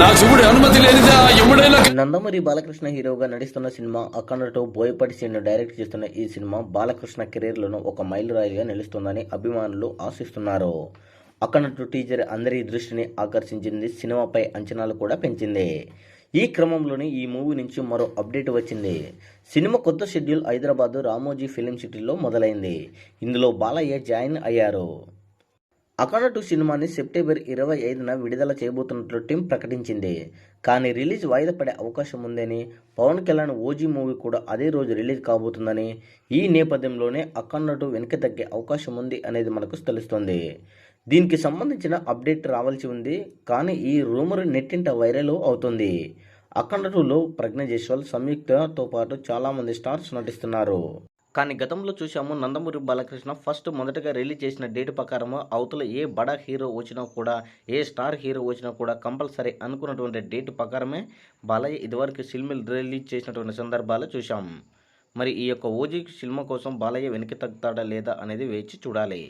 నా శివుడి అనుమతి లేనిదా ఎవడైనా నందమూరి బాలకృష్ణ హీరోగా నటిస్తున్న సినిమా అఖండతో బోయపాటి సీన్ డైరెక్ట్ చేస్తున్న ఈ సినిమా బాలకృష్ణ కెరీర్లోనూ ఒక మైలురాయిగా నిలుస్తుందని అభిమానులు ఆశిస్తున్నారు. అఖండ టీజర్ అందరి దృష్టిని ఆకర్షించింది సినిమాపై అంచనాలు కూడా పెంచింది. ఈ క్రమంలోనే ఈ మూవీ నుంచి మరో అప్డేట్ వచ్చింది. సినిమా కొత్త షెడ్యూల్ హైదరాబాద్ రామోజీ ఫిలిం సిటీలో మొదలైంది. ఇందులో బాలయ్య జాయిన్ అయ్యారు. అఖండ టూ సినిమాని సెప్టెంబర్ ఇరవై ఐదున విడుదల చేయబోతున్నట్లు టీం ప్రకటించింది. కానీ రిలీజ్ వాయిదా పడే అవకాశం ఉందని పవన్ కళ్యాణ్ ఓజీ మూవీ కూడా అదే రోజు రిలీజ్ కాబోతుందని ఈ నేపథ్యంలోనే అఖండ టూ వెనక్కి తగ్గే అవకాశం ఉంది అనేది మనకు తెలుస్తుంది. దీనికి సంబంధించిన అప్డేట్ రావాల్సి ఉంది. కానీ ఈ రూమర్ నెట్టింట వైరల్ అవుతుంది. అఖండ టూలో ప్రజ్ఞ జైస్వాల్ సంయుక్తతో పాటు చాలామంది స్టార్స్ నటిస్తున్నారు. కానీ గతంలో చూసాము నందమూరి బాలకృష్ణ ఫస్ట్ మొదటగా రిలీజ్ చేసిన డేట్ ప్రకారం అవతల ఏ బడా హీరో వచ్చినా కూడా ఏ స్టార్ హీరో వచ్చినా కూడా కంపల్సరీ అనుకున్నటువంటి డేట్ ప్రకారమే బాలయ్య ఇదివరకు సినిమాలు రిలీజ్ చేసినటువంటి సందర్భాలు చూసాం మరి ఈ యొక్క ఓజీ సినిమా కోసం బాలయ్య వెనక్కి తగ్గుతాడా లేదా అనేది వేచి చూడాలి.